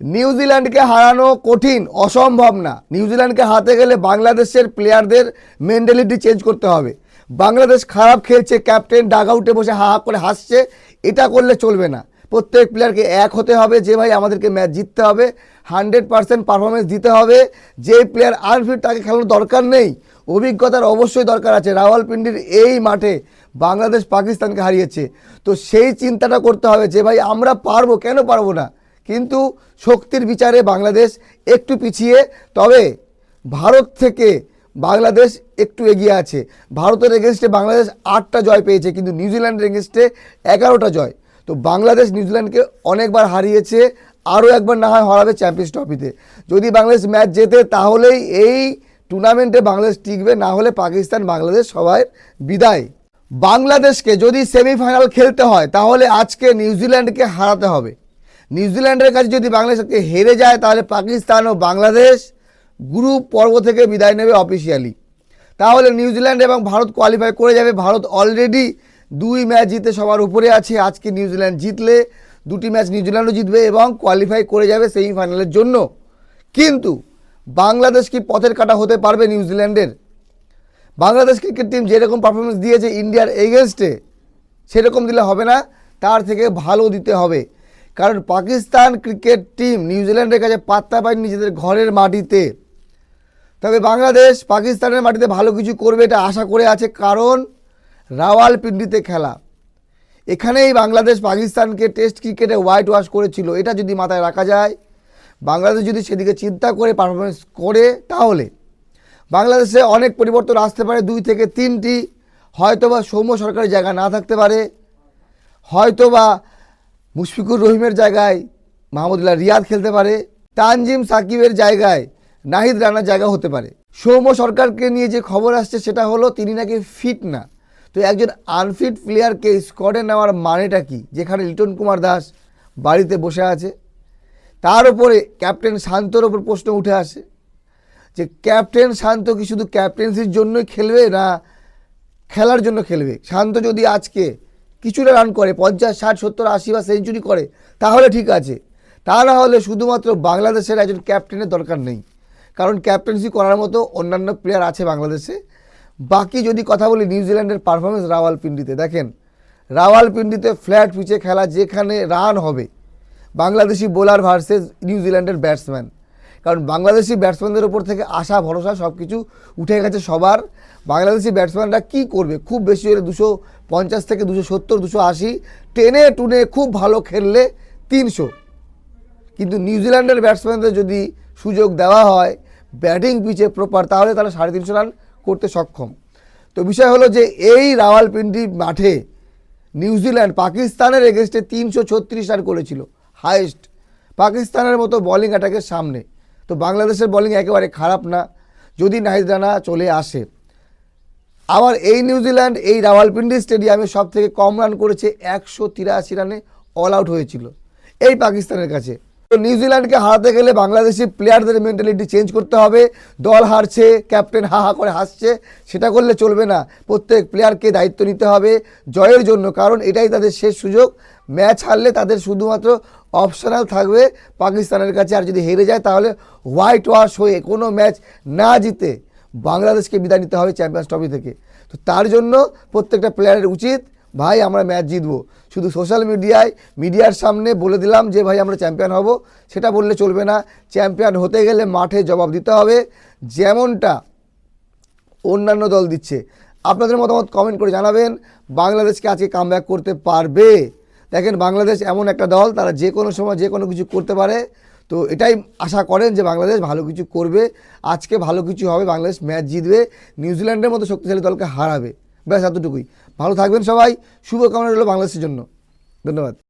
নিউজিল্যান্ডকে হারানো কঠিন, অসম্ভব না। নিউজিল্যান্ডকে হারাতে গেলে বাংলাদেশের প্লেয়ারদের মেন্টালিটি চেঞ্জ করতে হবে। বাংলাদেশ খারাপ খেলছে, ক্যাপ্টেন ডাগ আউটে বসে হা হা করে হাসছে, এটা করলে চলবে না। প্রত্যেক প্লেয়ারকে এক হতে হবে, যে ভাই আমাদেরকে ম্যাচ জিততে হবে, হান্ড্রেড পার্সেন্ট পারফরমেন্স দিতে হবে, যে প্লেয়ার আনফিট তাকে খেলানোর দরকার নেই। অভিজ্ঞতার অবশ্যই দরকার আছে। রাওয়ালপিন্ডির এই মাঠে বাংলাদেশ পাকিস্তানকে হারিয়েছে। তো সেই চিন্তাটা করতে হবে যে ভাই আমরা পারব, কেন পারব না? কিন্তু শক্তির বিচারে বাংলাদেশ একটু পিছিয়ে, তবে ভারত থেকে বাংলাদেশ একটু এগিয়ে আছে। ভারতের এগেনস্টে বাংলাদেশ আটটা জয় পেয়েছে, কিন্তু নিউজিল্যান্ডের এগেনস্টে এগারোটা জয়। তো বাংলাদেশ নিউজিল্যান্ডকে অনেকবার হারিয়েছে, আরও একবার না হয় হারাবে চ্যাম্পিয়ন্স ট্রফিতে যদি বাংলাদেশ ম্যাচ জেতে, তাহলেই এই টুর্নামেন্টে বাংলাদেশ টিকবে, না হলে পাকিস্তান বাংলাদেশ সবাই বিদায়। বাংলাদেশকে যদি সেমিফাইনাল খেলতে হয়, তাহলে আজকে নিউজিল্যান্ডকে হারাতে হবে। নিউজিল্যান্ডের কাছে যদি বাংলাদেশকে হেরে যায়, তাহলে পাকিস্তান ও বাংলাদেশ গ্রুপ পর্ব থেকে বিদায় নেবে অফিসিয়ালি তাহলে নিউজিল্যান্ড এবং ভারত কোয়ালিফাই করে যাবে। ভারত অলরেডি দুই ম্যাচ জিতে সবার উপরে আছে। আজকে নিউজিল্যান্ড জিতলে দুটি ম্যাচ নিউজিল্যান্ডও জিতবে এবং কোয়ালিফাই করে যাবে সেমিফাইনালের জন্য। কিন্তু বাংলাদেশ কি পথের কাটা হতে পারবে নিউজিল্যান্ডের? বাংলাদেশ ক্রিকেট টিম যেরকম পারফরমেন্স দিয়েছে ইন্ডিয়ার এগেনস্টে সেরকম দিলে হবে না। তার থেকে ভালো দিতে হবে। কারণ পাকিস্তান ক্রিকেট টিম নিউজিল্যান্ডের কাছে পাত্তা পায়নি নিজেদের ঘরের মাটিতে। তবে বাংলাদেশ পাকিস্তানের মাটিতে ভালো কিছু করবে এটা আশা করে আছে কারণ রাওয়ালপিন্ডিতে খেলা। এখানেই বাংলাদেশ পাকিস্তানকে টেস্ট ক্রিকেটে হোয়াইট ওয়াশ করেছিল। এটা যদি মাথায় রাখা যায়, বাংলাদেশ যদি সেদিকে চিন্তা করে পারফরমেন্স করে, তাহলে বাংলাদেশে অনেক পরিবর্তন আসতে পারে। দুই থেকে তিনটি হয়তোবা সৌম্য সরকারের জায়গা না থাকতে পারে। হয়তোবা মুশফিকুর রহিমের জায়গায় মাহমুদুল্লাহ রিয়াদ খেলতে পারে, তানজিম সাকিবের জায়গায় নাহিদ রানার জায়গা হতে পারে। সৌম্য সরকারকে নিয়ে যে খবর আসছে সেটা হলো তিনি নাকি ফিট না। তো একজন আনফিট প্লেয়ারকে স্কোয়াডে নেওয়ার মানেটা কি? যেখানে লিটন কুমার দাস বাড়িতে বসে আছে। তার উপরে ক্যাপ্টেন শান্তর ওপর প্রশ্ন উঠে আসে যে, ক্যাপ্টেন শান্ত কি শুধু ক্যাপ্টেন্সির জন্যই খেলবে না খেলার জন্য খেলবে? শান্ত যদি আজকে কিছুটা রান করে, পঞ্চাশ, ষাট, সত্তর, আশি বা সেঞ্চুরি করে, তাহলে ঠিক আছে। তা না হলে শুধুমাত্র বাংলাদেশের একজন ক্যাপ্টেনের দরকার নেই। কারণ ক্যাপ্টেন্সি করার মতো অন্যান্য প্লেয়ার আছে বাংলাদেশে। বাকি যদি কথা বলি নিউজিল্যান্ডের পারফরমেন্স রাওয়ালপিন্ডিতে, দেখেন, রাওয়ালপিন্ডিতে ফ্ল্যাট পিচে খেলা যেখানে রান হবে, বাংলাদেশি বোলার ভার্সেস নিউজিল্যান্ডের ব্যাটসম্যান কারণ বাংলাদেশি ব্যাটসম্যানদের উপর থেকে আশা ভরসা সব কিছু উঠে গেছে সবার। বাংলাদেশি ব্যাটসম্যানরা কি করবে? খুব বেশি হলে দুশো পঞ্চাশ থেকে দুশো সত্তর, দুশো আশি টেনে টুনে খুব ভালো খেললে তিনশো। কিন্তু নিউজিল্যান্ডের ব্যাটসম্যানদের যদি সুযোগ দেওয়া হয় ব্যাটিং পিচে প্রপার তাহলে তারা সাড়ে তিনশো রান করতে সক্ষম। তো বিষয় হলো যে এই রাওয়ালপিন্ডি মাঠে নিউজিল্যান্ড পাকিস্তানের এগেনস্টে তিনশো ছত্রিশ রান করেছিল হায়েস্ট পাকিস্তানের মতো বোলিং অ্যাটাকের সামনে। তো বাংলাদেশের বলিং একেবারে খারাপ না। যদি নাহিদ রানা চলে আসে, আবার এই নিউজিল্যান্ড এই রাওয়ালপিন্ডি স্টেডিয়ামে সব থেকে কম রান করেছে একশো তিরাশি রানে অল আউট হয়েছিল। এই পাকিস্তানের কাছে। তো নিউজিল্যান্ডকে হারাতে গেলে বাংলাদেশি প্লেয়ারদের মেন্টালিটি চেঞ্জ করতে হবে। দল হারছে ক্যাপ্টেন হা হা করে হাসছে, সেটা করলে চলবে না। প্রত্যেক প্লেয়ারকে দায়িত্ব নিতে হবে জয়ের জন্য, কারণ এটাই তাদের শেষ সুযোগ। ম্যাচ হারলে তাদের শুধুমাত্র অপশনাল থাকবে পাকিস্তানের কাছে। আর যদি হেরে যায়, তাহলে হোয়াইট ওয়াশ হয়ে কোনো ম্যাচ না জিতে বাংলাদেশকে বিদায় নিতে হবে চ্যাম্পিয়ন্স ট্রফি থেকে। তো তার জন্য প্রত্যেকটা প্লেয়ারের উচিত ভাই, আমরা ম্যাচ জিতবো। শুধু সোশ্যাল মিডিয়ায় মিডিয়ার সামনে বলে দিলাম যে, ভাই, আমরা চ্যাম্পিয়ন হব। সেটা বললে চলবে না। চ্যাম্পিয়ন হতে গেলে মাঠে জবাব দিতে হবে। যেমনটা অন্যান্য দল দিচ্ছে। আপনাদের মতামত কমেন্ট করে জানাবেন। বাংলাদেশকে আজকে কামব্যাক করতে পারবে? দেখেন, বাংলাদেশ এমন একটা দল, তারা যে কোনো সময় যে কোনো কিছু করতে পারে। তো এটাই আশা করেন যে, বাংলাদেশ ভালো কিছু করবে। আজকে ভালো কিছু হবে। বাংলাদেশ ম্যাচ জিতবে। নিউজিল্যান্ডের মতো শক্তিশালী দলকে হারাবে। ব্যাস এতটুকুই। ভালো থাকবেন সবাই। শুভকামনা রইল বাংলাদেশের জন্য। ধন্যবাদ।